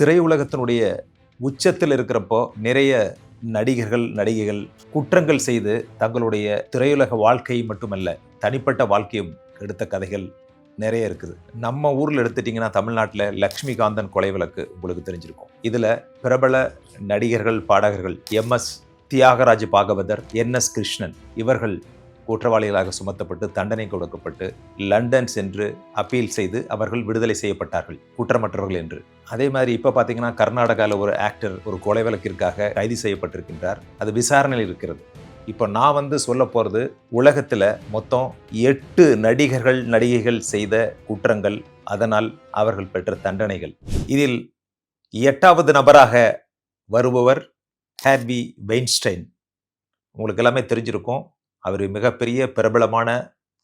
திரையுலகத்தினுடைய உச்சத்தில் இருக்கிறப்போ நிறைய நடிகர்கள் நடிகைகள் குற்றங்கள் செய்து தங்களுடைய திரையுலக வாழ்க்கையை மட்டுமல்ல தனிப்பட்ட வாழ்க்கையும் எடுத்த கதைகள் நிறைய இருக்குது. நம்ம ஊரில் எடுத்துட்டிங்கன்னா தமிழ்நாட்டில் லக்ஷ்மிகாந்தன் கொலை வழக்கு உங்களுக்கு தெரிஞ்சிருக்கும். இதில் பிரபல நடிகர்கள் பாடகர்கள் M S Thyagaraja Bhagavathar N S Krishnan இவர்கள் குற்றவாளிகளாக சுமத்தப்பட்டு தண்டனை கொடுக்கப்பட்டு லண்டன் சென்று அப்பீல் செய்து அவர்கள் விடுதலை செய்யப்பட்டார்கள் குற்றமற்றவர்கள் என்று. அதே மாதிரி இப்போ பார்த்தீங்கன்னா கர்நாடகாவில் ஒரு ஆக்டர் ஒரு கொலை வழக்கிற்காக கைது செய்யப்பட்டிருக்கின்றார். அது விசாரணையில் இருக்கிறது. இப்போ நான் வந்து சொல்ல போகிறது உலகத்தில் மொத்தம் எட்டு நடிகர்கள் நடிகைகள் செய்த குற்றங்கள் அதனால் அவர்கள் பெற்ற தண்டனைகள். இதில் எட்டாவது நபராக வருபவர் ஹேர்வி வெயின்ஸ்டைன். உங்களுக்கு எல்லாமே தெரிஞ்சிருக்கும். அவர் மிகப்பெரிய பிரபலமான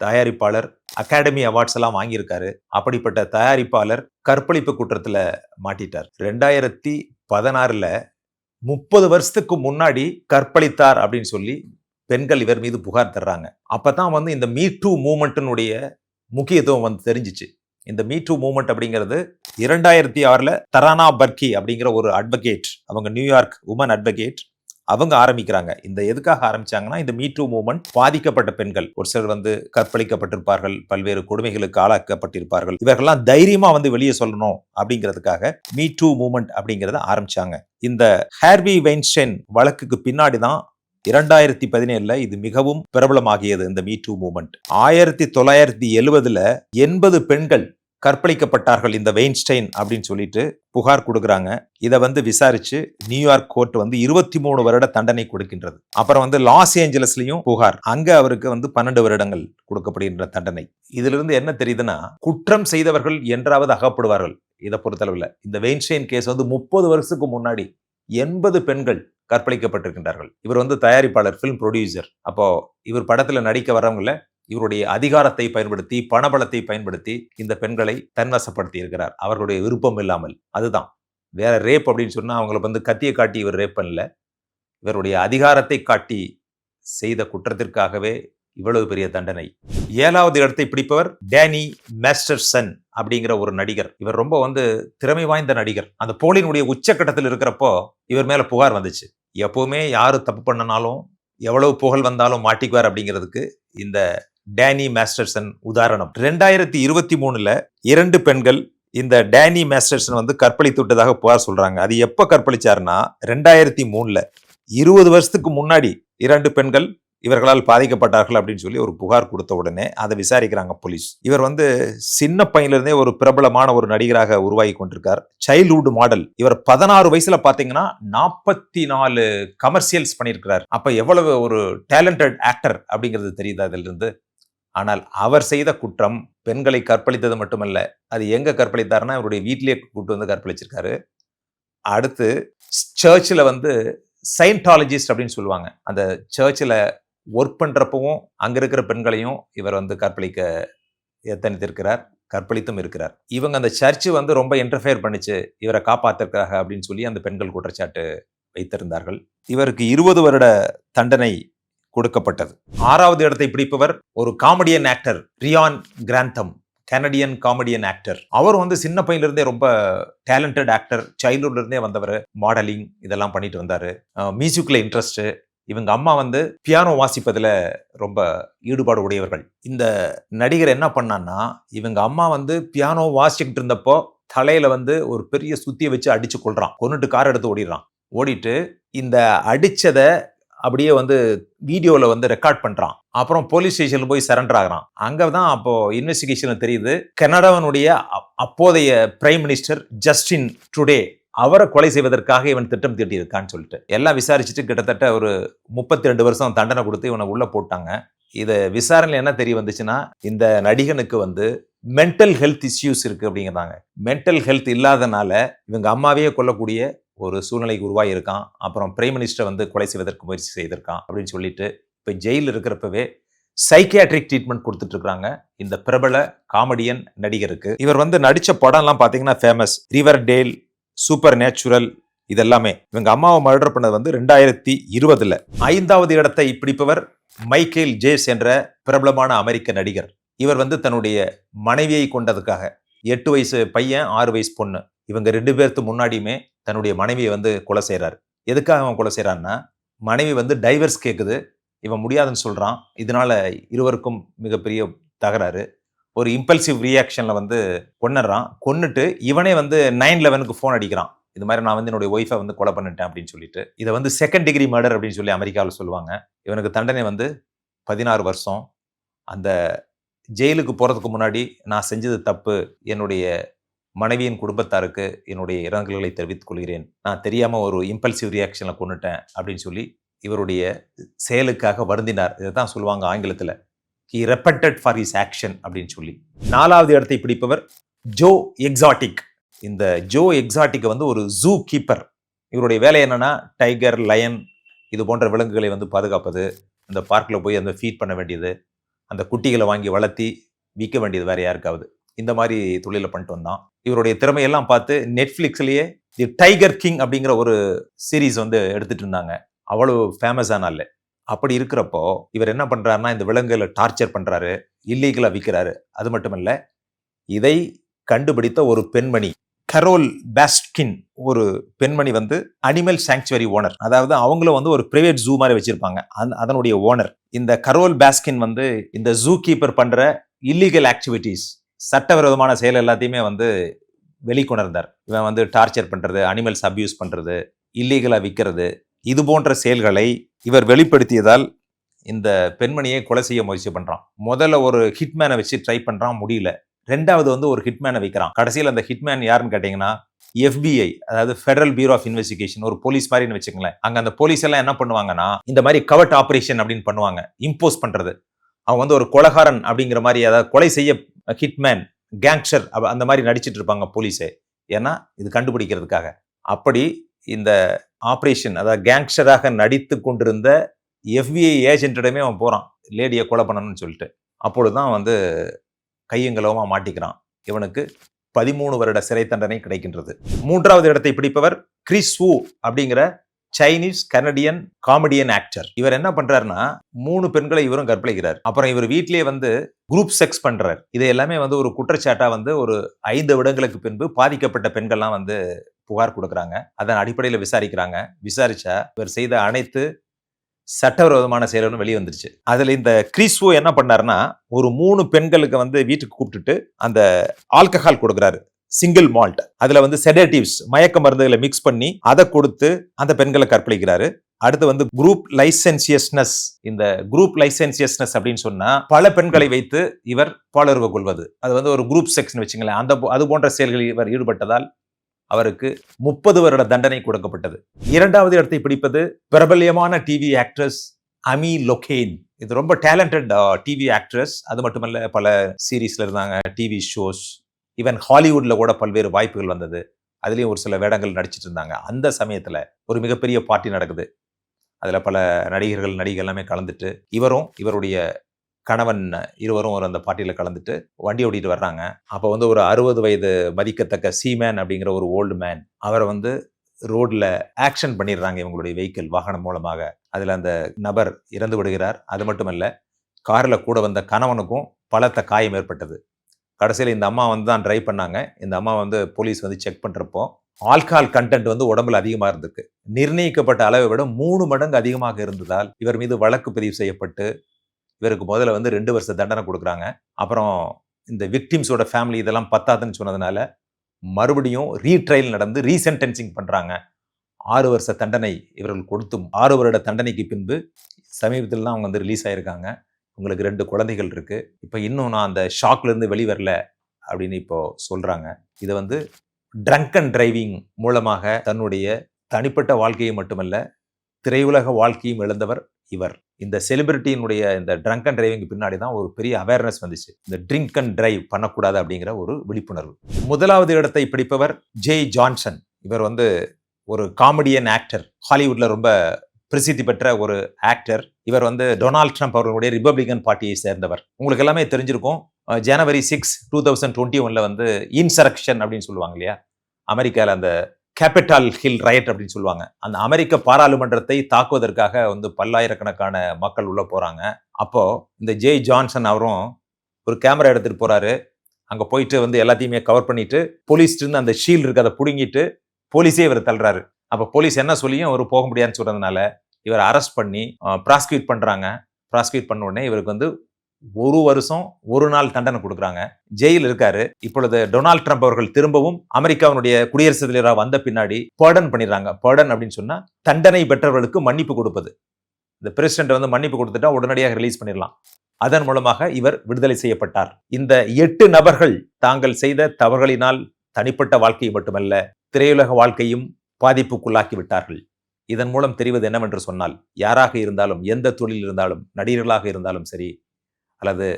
தயாரிப்பாளர் அகாடமி அவார்ட்ஸ் எல்லாம் வாங்கியிருக்காரு. அப்படிப்பட்ட தயாரிப்பாளர் கற்பழிப்பு குற்றத்தில் மாட்டிட்டார். ரெண்டாயிரத்தி பதினாறுல முப்பது வருஷத்துக்கு முன்னாடி கற்பழித்தார் அப்படின்னு சொல்லி பெண்கள் இவர் மீது புகார் தர்றாங்க. அப்போ தான் வந்து இந்த மீ டூ மூமெண்ட்டினுடைய முக்கியத்துவம் வந்து தெரிஞ்சிச்சு. இந்த மீ டூ மூமெண்ட் அப்படிங்கிறது இரண்டாயிரத்தி ஆறில் தரானா பர்கி அப்படிங்கிற ஒரு அட்வொகேட் அவங்க நியூயார்க் உமன் அட்வொகேட் அவங்க ஆரம்பிக்கிறாங்க. இந்த எதுக்காக ஆரம்பிச்சாங்கன்னா இந்த மீ டூ மூமெண்ட் பாதிக்கப்பட்ட பெண்கள். ஒரு சிலர் வந்து கற்பழிக்கப்பட்டிருப்பார்கள் பல்வேறு கொடுமைகளுக்கு ஆளாக்கப்பட்டிருப்பார்கள். இவர்கள்லாம் தைரியமா வந்து வெளியே சொல்லணும் அப்படிங்கிறதுக்காக மீ டூ மூமெண்ட் அப்படிங்கிறத ஆரம்பிச்சாங்க. இந்த ஹேர்வி வெயின்ஸ்டைன் வழக்குக்கு பின்னாடி தான் இரண்டாயிரத்தி பதினேழுல இது மிகவும் பிரபலமாகியது இந்த மீ டூ மூமெண்ட் ஆயிரத்தி தொள்ளாயிரத்தி எழுபதுல எண்பது பெண்கள் கற்பழிக்கப்பட்டார்கள் இந்த வெயின்ஸ்டைன் அப்படின்னு சொல்லிட்டு புகார் கொடுக்குறாங்க. இதை வந்து விசாரிச்சு நியூயார்க் கோர்ட் வந்து இருபத்தி மூணு வருட தண்டனை கொடுக்கின்றது. அப்புறம் வந்து லாஸ் ஏஞ்சலஸ்லயும் புகார். அங்க அவருக்கு வந்து பன்னெண்டு வருடங்கள் கொடுக்கப்படுகின்ற தண்டனை. இதுல இருந்து என்ன தெரியுதுன்னா குற்றம் செய்தவர்கள் என்றாவது அகப்படுவார்கள். இதை பொறுத்தளவில் இந்த வெயின்ஸ்டைன் கேஸ் வந்து முப்பது வருஷத்துக்கு முன்னாடி எண்பது பெண்கள் கற்பழிக்கப்பட்டிருக்கின்றார்கள். இவர் வந்து தயாரிப்பாளர் ஃபிலிம் ப்ரொடியூசர் அப்போ இவர் படத்துல நடிக்க வரவங்கள இவருடைய அதிகாரத்தை பயன்படுத்தி பணபலத்தை பயன்படுத்தி இந்த பெண்களை தன்வசப்படுத்தி இருக்கிறார் அவர்களுடைய விருப்பம் இல்லாமல். அதுதான். வேற ரேப் அப்படின்னு சொன்னால் அவங்களை வந்து கத்தியை காட்டி இவர் ரேப் பண்ணல. இவருடைய அதிகாரத்தை காட்டி செய்த குற்றத்திற்காகவே இவ்வளவு பெரிய தண்டனை. ஏழாவது இடத்தை பிடிப்பவர் டேனி மேஸ்டர்சன் அப்படிங்கிற ஒரு நடிகர். இவர் ரொம்ப வந்து திறமை வாய்ந்த நடிகர். அந்த போலினுடைய உச்சக்கட்டத்தில் இருக்கிறப்போ இவர் மேல புகார் வந்துச்சு. எப்பவுமே யாரு தப்பு பண்ணனாலும் எவ்வளவு புகழ் வந்தாலும் மாட்டிக்குவார் அப்படிங்கிறதுக்கு இந்த டேனி மாஸ்டர்சன் உதாரணம். ரெண்டாயிரத்தி இருபத்தி மூணுல இரண்டு பெண்கள் இந்த டேனி மாஸ்டர்சன் வந்து கற்பழித்து விட்டதாக புகார் சொல்றாங்க. அது எப்ப கற்பழிச்சாருன்னா ரெண்டாயிரத்தி மூணுல. இருபது வருஷத்துக்கு முன்னாடி இரண்டு பெண்கள் இவர்களால் பாதிக்கப்பட்டார்கள் அப்படின்னு சொல்லி ஒரு புகார் கொடுத்த உடனே அதை விசாரிக்கிறாங்க போலீஸ். இவர் வந்து சின்ன பையனிலிருந்தே ஒரு பிரபலமான ஒரு நடிகராக உருவாகி கொண்டிருக்கார். சைல்ட்ஹுட் மாடல் இவர் பதினாறு வயசுல பாத்தீங்கன்னா நாற்பத்தி நாலு கமர்ஷியல்ஸ் பண்ணியிருக்கிறார். அப்ப எவ்வளவு ஒரு டேலண்டட் ஆக்டர் அப்படிங்கிறது தெரியுதா இதுல இருந்து ஆனால் அவர் செய்த குற்றம் பெண்களை கற்பழித்தது மட்டுமல்ல அது எங்கே கற்பழித்தாருன்னா இவருடைய வீட்டிலேயே கூட்டு வந்து கற்பழிச்சிருக்காரு. அடுத்து சர்ச்சில் வந்து சயின்டாலஜிஸ்ட் அப்படின்னு சொல்லுவாங்க. அந்த சர்ச்சில் ஒர்க் பண்ணுறப்பவும் அங்கே இருக்கிற பெண்களையும் இவர் வந்து கற்பழிக்க எத்தனித்திருக்கிறார் கற்பழித்தும் இருக்கிறார். இவங்க அந்த சர்ச்சு வந்து ரொம்ப இன்டர்ஃபியர் பண்ணிச்சு இவரை காப்பாத்திருக்காங்க அப்படின்னு சொல்லி அந்த பெண்கள் குற்றச்சாட்டு வைத்திருந்தார்கள். இவருக்கு இருபது வருட தண்டனை கொடுக்கப்பட்டது. ஆறாவது இடத்தை பிடிப்பவர் ஒரு comedian actor Ryan Grantham Canadian comedian actor அவர் வந்து சின்ன பையன்லேருந்தே ரொம்ப டேலண்டட் ஆக்டர் சைல்ட்ஹுட்லேருந்தே வந்தவர் மாடலிங் இதெல்லாம் பண்ணிட்டு வந்தார். மியூசிக்கில் இன்ட்ரெஸ்ட்டு இவங்க அம்மா வந்து பியானோ வாசிப்பதில் ரொம்ப ஈடுபாடு உடையவர்கள். இந்த நடிகர் என்ன பண்ணான்னா இவங்க அம்மா வந்து பியானோ வாசிச்சுக்கிட்டு இருந்தப்போ தலையில் வந்து ஒரு பெரிய சுத்தியை வச்சு அடித்து கொள்கிறான் கொண்டுட்டு கார் எடுத்து ஓடிடுறான். ஓடிட்டு இந்த அடித்ததை அப்படியே வந்து வீடியோவில் வந்து ரெக்கார்ட் பண்ணுறான் அப்புறம் போலீஸ் ஸ்டேஷனில் போய் சரண்டர் ஆகிறான். அங்கே தான் அப்போ இன்வெஸ்டிகேஷனில் தெரியுது. கனடாவனுடைய அப்போதைய பிரைம் மினிஸ்டர் ஜஸ்டின் டுடே அவரை கொலை செய்வதற்காக இவன் திட்டம் தீட்டியிருக்கான்னு சொல்லிட்டு. எல்லாம் விசாரிச்சுட்டு கிட்டத்தட்ட ஒரு முப்பத்தி ரெண்டு வருஷம் தண்டனை கொடுத்து இவனை உள்ளே போட்டாங்க. இதை விசாரணையில் என்ன தெரிய வந்துச்சுன்னா இந்த நடிகனுக்கு வந்து மென்டல் ஹெல்த் இஷ்யூஸ் இருக்குது அப்படிங்கிறாங்க. மென்டல் ஹெல்த் இல்லாதனால இவங்க அம்மாவையே கொல்லக்கூடிய ஒரு சூழ்நிலைக்கு உருவாகியிருக்கான். அப்புறம் பிரைம் மினிஸ்டர் வந்து கொலை செய்வதற்கு முயற்சி செய்திருக்கான் அப்படின்னு சொல்லிட்டு இப்போ ஜெயிலில் இருக்கிறப்பவே சைக்கியாட்ரிக் ட்ரீட்மெண்ட் கொடுத்துட்ருக்குறாங்க. இந்த பிரபல காமெடியன் நடிகருக்கு. இவர் வந்து நடித்த படம்லாம் பார்த்தீங்கன்னா famous Riverdale super natural இதெல்லாமே. இவங்க அம்மாவை மர்டர் பண்ணது வந்து ரெண்டாயிரத்தி இருபதுல. ஐந்தாவது இடத்தை பிடிப்பவர் மைக்கேல் ஜேஸ் என்ற பிரபலமான அமெரிக்க நடிகர். இவர் வந்து தன்னுடைய மனைவியை கொண்டதுக்காக. எட்டு வயசு பையன் ஆறு வயசு பொண்ணு. இவங்க ரெண்டு பேர்த்து முன்னாடியுமே தன்னுடைய மனைவியை வந்து கொலை செய்கிறார் எதுக்காக அவன் கொலை செய்கிறான்னா மனைவி வந்து டைவர்ஸ் கேட்குது இவன் முடியாதுன்னு சொல்கிறான் இதனால் இருவருக்கும் மிகப்பெரிய தகராறு. ஒரு இம்பல்சிவ் ரியாக்ஷனில் வந்து கொன்னுடுறான். கொன்னுட்டு இவனே வந்து நைன் லெவனுக்கு ஃபோன் அடிக்கிறான். இது மாதிரி நான் வந்து என்னுடைய ஒய்ஃபை வந்து கொலை பண்ணிட்டேன் அப்படின்னு சொல்லிட்டு. இதை வந்து செகண்ட் டிகிரி மர்டர் அப்படின்னு சொல்லி அமெரிக்காவில் சொல்லுவாங்க. இவனுக்கு தண்டனை வந்து பதினாறு வருஷம். அந்த ஜெயிலுக்கு போகிறதுக்கு முன்னாடி நான் செஞ்சது தப்பு. என்னுடைய மனைவியின் குடும்பத்தாருக்கு என்னுடைய இரங்கல்களை தெரிவித்துக் கொள்கிறேன். நான் தெரியாமல் ஒரு இம்பல்சிவ் ரியாக்ஷனில் கொண்டுட்டேன் அப்படின்னு சொல்லி இவருடைய செயலுக்காக வருந்தினார். இதை தான் சொல்லுவாங்க ஆங்கிலத்தில். He reputed for his action அப்படின்னு சொல்லி. நாலாவது இடத்தை பிடிப்பவர் ஜோ எக்ஸாட்டிக் இந்த ஜோ எக்ஸாட்டிக் வந்து ஒரு ஜூ கீப்பர் இவருடைய வேலை என்னென்னா டைகர் லயன் இது போன்ற விலங்குகளை வந்து பாதுகாப்பது அந்த பார்க்கில் போய் அந்த ஃபீட் பண்ண வேண்டியது அந்த குட்டிகளை வாங்கி வளர்த்தி விற்க வேண்டியது வேறு யாருக்காவது. இந்த மாதிரி தொழிலை பண்ணிட்டு வந்தான். இவருடைய திறமையெல்லாம் பார்த்து நெட்ஃப்ளிக்ஸ்லேயே தி டைகர் கிங் அப்படிங்கிற ஒரு சீரீஸ் வந்து எடுத்துட்டு இருந்தாங்க. அவ்வளவு ஃபேமஸான ஆள். அப்படி இருக்கிறப்போ இவர் என்ன பண்ணுறாருன்னா இந்த விலங்குகளை டார்ச்சர் பண்ணுறாரு இல்லீகலாக விற்கிறாரு அது மட்டும் இல்லை இதை கண்டுபிடித்த ஒரு பெண்மணி கரோல் பேஸ்கின் ஒரு பெண்மணி வந்து அனிமல் சாங்சுவரி ஓனர் அதாவது அவங்களும் வந்து ஒரு பிரைவேட் ஜூ மாதிரி வச்சிருப்பாங்க. அந்த அதனுடைய ஓனர் இந்த கரோல் பேஸ்கின் வந்து இந்த ஜூ கீப்பர் பண்ற இல்லீகல் ஆக்டிவிட்டீஸ் சட்டவிரோதமான செயல் எல்லாத்தையுமே வந்து வெளிக்கொணர்ந்தார். இவன் வந்து டார்ச்சர் பண்ணுறது அனிமல்ஸ் அப்யூஸ் பண்ணுறது இல்லீகலாக விற்கிறது இது போன்ற செயல்களை இவர் வெளிப்படுத்தியதால் இந்த பெண்மணியை கொலை செய்ய முயற்சி பண்ணுறான் முதல்ல ஒரு ஹிட்மேனை வச்சு ட்ரை பண்ணுறான் முடியல. ரெண்டாவது வந்து ஒரு ஹிட்மேனை வைக்கிறான். கடைசியில் அந்த ஹிட்மேன் யாருன்னு கேட்டிங்கன்னா எஃபிஐ அதாவது ஃபெடரல் பியூரோ ஆஃப் இன்வெஸ்டிகேஷன் ஒரு போலீஸ் மாதிரின்னு வச்சுக்கங்களேன். அங்கே அந்த போலீஸ் எல்லாம் என்ன பண்ணுவாங்கன்னா இந்த மாதிரி கவர்ட் ஆப்ரேஷன் அப்படின்னு பண்ணுவாங்க இம்போஸ் பண்ணுறது அவன் வந்து ஒரு கொலகாரன் அப்படிங்கிற மாதிரி அதாவது கொலை செய்ய ஹிட்மேன் கேங்ஸ்டர் அந்த மாதிரி நடிச்சிட்டு இருப்பாங்க போலீஸே. ஏன்னா இது கண்டுபிடிக்கிறதுக்காக. அப்படி இந்த ஆப்ரேஷன் அதாவது கேங்ஸ்டராக நடித்து கொண்டிருந்த எஃபிஐ ஏஜென்ட்டிடமே அவன் போகிறான் லேடியை கொலை பண்ணணும்னு சொல்லிட்டு. அப்பொழுது தான் வந்து கையங்களவமாக மாட்டிக்கிறான். இவனுக்கு பதிமூணு வருட சிறை தண்டனை கிடைக்கின்றது. மூன்றாவது இடத்தை பிடிப்பவர் கிறிஸ் வு அப்படிங்கிற சைனீஸ் கனடியன் காமெடியன் ஆக்டர் இவர் என்ன பண்றாருன்னா மூணு பெண்களை இவரும் கற்பழிக்கிறார். அப்புறம் இவர் வீட்டிலேயே வந்து குரூப் செக்ஸ் பண்றார். இது எல்லாமே வந்து ஒரு குற்றச்சாட்டா வந்து ஒரு ஐந்து வருடங்களுக்கு பின்பு பாதிக்கப்பட்ட பெண்கள்லாம் வந்து புகார் கொடுக்குறாங்க. அதன் அடிப்படையில் விசாரிக்கிறாங்க. விசாரிச்சா இவர் செய்த அனைத்து சட்டவிரோதமான செயல்களும் வெளியே வந்துருச்சு அதில் இந்த கிறிஸ்வோ என்ன பண்ணாருன்னா ஒரு மூணு பெண்களுக்கு வந்து வீட்டுக்கு கூப்பிட்டுட்டு அந்த ஆல்கஹால் கொடுக்குறாரு. சிங்கிள் மால்ட் அதுல வந்து செடேட்டிவ்ஸ் மயக்க மருந்துகளை மிக்ஸ் பண்ணி அதை கொடுத்து அந்த பெண்களை கற்பழிக்கிறாரு. அடுத்து வந்து குரூப் லைசென்சியஸ்னஸ் இந்த குரூப் லைசென்சியஸ்னஸ் அப்படின்னு சொன்னா பல பெண்களை வைத்து இவர் பாலுறவு கொள்வது. அது வந்து ஒரு குரூப் செக்ஷன் வச்சுங்களேன். அந்த அது போன்ற செயல்களில் இவர் ஈடுபட்டதால் அவருக்கு முப்பது வருட தண்டனை கொடுக்கப்பட்டது. இரண்டாவது இடத்தை பிடிப்பது பிரபல்யமான டிவி ஆக்ட்ரஸ் அமி லொகேன் இது ரொம்ப டேலண்டட் டிவி ஆக்ட்ரஸ் அது மட்டுமல்ல பல சீரீஸ்ல இருந்தாங்க டிவி ஷோஸ் ஈவன் ஹாலிவுட்டில் கூட பல்வேறு வாய்ப்புகள் வந்தது. அதுலேயும் ஒரு சில வேடங்கள் நடிச்சிட்டு இருந்தாங்க. அந்த சமயத்தில் ஒரு மிகப்பெரிய பார்ட்டி நடக்குது. அதில் பல நடிகர்கள் நடிகை எல்லாமே கலந்துட்டு இவரும் இவருடைய கணவன் இருவரும் ஒரு அந்த பார்ட்டியில் கலந்துட்டு வண்டி ஓட்டிட்டு வர்றாங்க. அப்போ வந்து ஒரு அறுபது வயது மதிக்கத்தக்க சீமேன் அப்படிங்கிற ஒரு ஓல்டு மேன் அவரை வந்து ரோடில் ஆக்ஷன் பண்ணிடுறாங்க இவங்களுடைய வெஹிக்கிள் வாகனம் மூலமாக. அதில் அந்த நபர் இறந்து விடுகிறார். அது மட்டுமல்ல காரில் கூட வந்த கணவனுக்கும் பலத்த காயம் ஏற்பட்டது. கடைசியில் இந்த அம்மா வந்து தான் ட்ரை பண்ணாங்க. இந்த அம்மா வந்து போலீஸ் வந்து செக் பண்ணுறப்போ ஆல்கஹால் கண்டென்ட் வந்து உடம்புல அதிகமாக இருந்திருக்கு. நிர்ணயிக்கப்பட்ட அளவை விட மூணு மடங்கு அதிகமாக இருந்ததால் இவர் மீது வழக்கு பதிவு செய்யப்பட்டு இவருக்கு முதல்ல வந்து ரெண்டு வருஷ தண்டனை கொடுக்குறாங்க. அப்புறம் இந்த விக்டிம்ஸோட ஃபேமிலி இதெல்லாம் பத்தாதுன்னு சொன்னதுனால மறுபடியும் ரீட்ரையல் நடந்து ரீசென்டென்சிங் பண்ணுறாங்க ஆறு வருஷ தண்டனை இவர்கள் கொடுத்தும் ஆறு வருட தண்டனைக்கு பின்பு சமீபத்தில் தான் அவங்க வந்து ரிலீஸ் ஆயிருக்காங்க. உங்களுக்கு ரெண்டு குழந்தைகள் இருக்குது இப்போ இன்னும் நான் அந்த ஷாக்லேருந்து வெளிவரல அப்படின்னு இப்போது சொல்கிறாங்க இதை வந்து ட்ரங்க் அண்ட் டிரைவிங் மூலமாக தன்னுடைய தனிப்பட்ட வாழ்க்கையை மட்டுமல்ல திரையுலக வாழ்க்கையும் இழந்தவர் இவர். இந்த செலிபிரிட்டியினுடைய இந்த ட்ரங்க் அண்ட் டிரைவிங் பின்னாடி தான் ஒரு பெரிய அவேர்னஸ் வந்துச்சு. இந்த ட்ரிங்க் அண்ட் டிரைவ் பண்ணக்கூடாது அப்படிங்கிற ஒரு விழிப்புணர்வு. முதலாவது இடத்தை பிடிப்பவர் ஜே ஜான்சன் இவர் வந்து ஒரு காமெடியன் ஆக்டர் ஹாலிவுட்டில் ரொம்ப பிரசித்தி பெற்ற ஒரு ஆக்டர் இவர் வந்து டொனால்ட் ட்ரம்ப் அவர்களுடைய ரிப்பப்ளிகன் பார்ட்டியை சேர்ந்தவர். உங்களுக்கு எல்லாமே தெரிஞ்சிருக்கும். January six two thousand twenty ஒன்ல வந்து இன்சரக்ஷன் அப்படின்னு சொல்லுவாங்க இல்லையா? அமெரிக்காவில் அந்த கேபிட்டல் ஹில் ரயட் அப்படின்னு சொல்லுவாங்க. அந்த அமெரிக்க பாராளுமன்றத்தை தாக்குவதற்காக வந்து பல்லாயிரக்கணக்கான மக்கள் உள்ள போறாங்க. அப்போ இந்த ஜெய் ஜான்சன் அவரும் ஒரு கேமரா எடுத்துட்டு போறாரு. அங்க போயிட்டு வந்து எல்லாத்தையுமே கவர் பண்ணிட்டு போலீஸ் இருந்து அந்த ஷீல்டு இருக்கு அதை பிடுங்கிட்டு போலீஸே இவர் தள்ளுறாரு. அப்போ போலீஸ் என்ன சொல்லியும் அவர் போக முடியாதுன்னு சொல்கிறதுனால இவர் அரெஸ்ட் பண்ணி ப்ராசிக்யூட் பண்ணுறாங்க ப்ராசிக்யூட் பண்ண உடனே இவருக்கு வந்து ஒரு வருஷம் ஒரு நாள் தண்டனை கொடுக்குறாங்க. ஜெயில் இருக்காரு. இப்பொழுது டொனால்ட் ட்ரம்ப் அவர்கள் திரும்பவும் அமெரிக்காவினுடைய குடியரசுத் தலைவராக வந்த பின்னாடி பர்டன் பண்ணிடுறாங்க. பர்டன் அப்படின்னு சொன்னால் தண்டனை பெற்றவர்களுக்கு மன்னிப்பு கொடுப்பது. இந்த பிரசிடென்ட் வந்து மன்னிப்பு கொடுத்துட்டா உடனடியாக ரிலீஸ் பண்ணிடலாம். அதன் மூலமாக இவர் விடுதலை செய்யப்பட்டார். இந்த எட்டு நபர்கள் தாங்கள் செய்த தவறுகளினால் தனிப்பட்ட வாழ்க்கையை மட்டுமல்ல திரையுலக வாழ்க்கையும் பாதிப்புக்குள்ளாக்கி விட்டார்கள் இதன் மூலம் தெரிவது என்னவென்று சொன்னால் யாராக இருந்தாலும் எந்த தொழில் இருந்தாலும் நடிகர்களாக இருந்தாலும் சரி அல்லது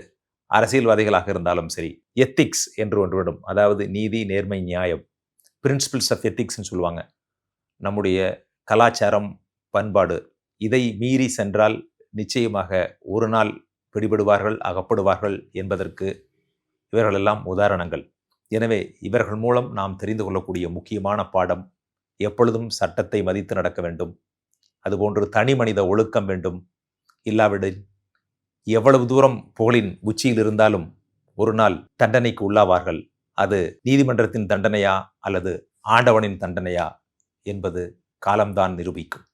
அரசியல்வாதிகளாக இருந்தாலும் சரி எத்திக்ஸ் என்று ஒன்று விடும். அதாவது நீதி நேர்மை நியாயம். பிரின்சிபிள்ஸ் ஆஃப் எத்திக்ஸ்னு சொல்லுவாங்க. நம்முடைய கலாச்சாரம் பண்பாடு. இதை மீறி சென்றால் நிச்சயமாக ஒரு நாள் பிடிபடுவார்கள் அகப்படுவார்கள் என்பதற்கு இவர்களெல்லாம் உதாரணங்கள். எனவே இவர்கள் மூலம் நாம் தெரிந்து கொள்ளக்கூடிய முக்கியமான பாடம் எப்பொழுதும் சட்டத்தை மதித்து நடக்க வேண்டும். அதுபோன்று தனி மனித ஒழுக்கம் வேண்டும். இல்லாவிடில் எவ்வளவு தூரம் புகழின் உச்சியில் இருந்தாலும் ஒரு நாள் தண்டனைக்கு உள்ளாவார்கள். அது நீதிமன்றத்தின் தண்டனையா அல்லது ஆண்டவனின் தண்டனையா என்பது காலம்தான் நிரூபிக்கும்.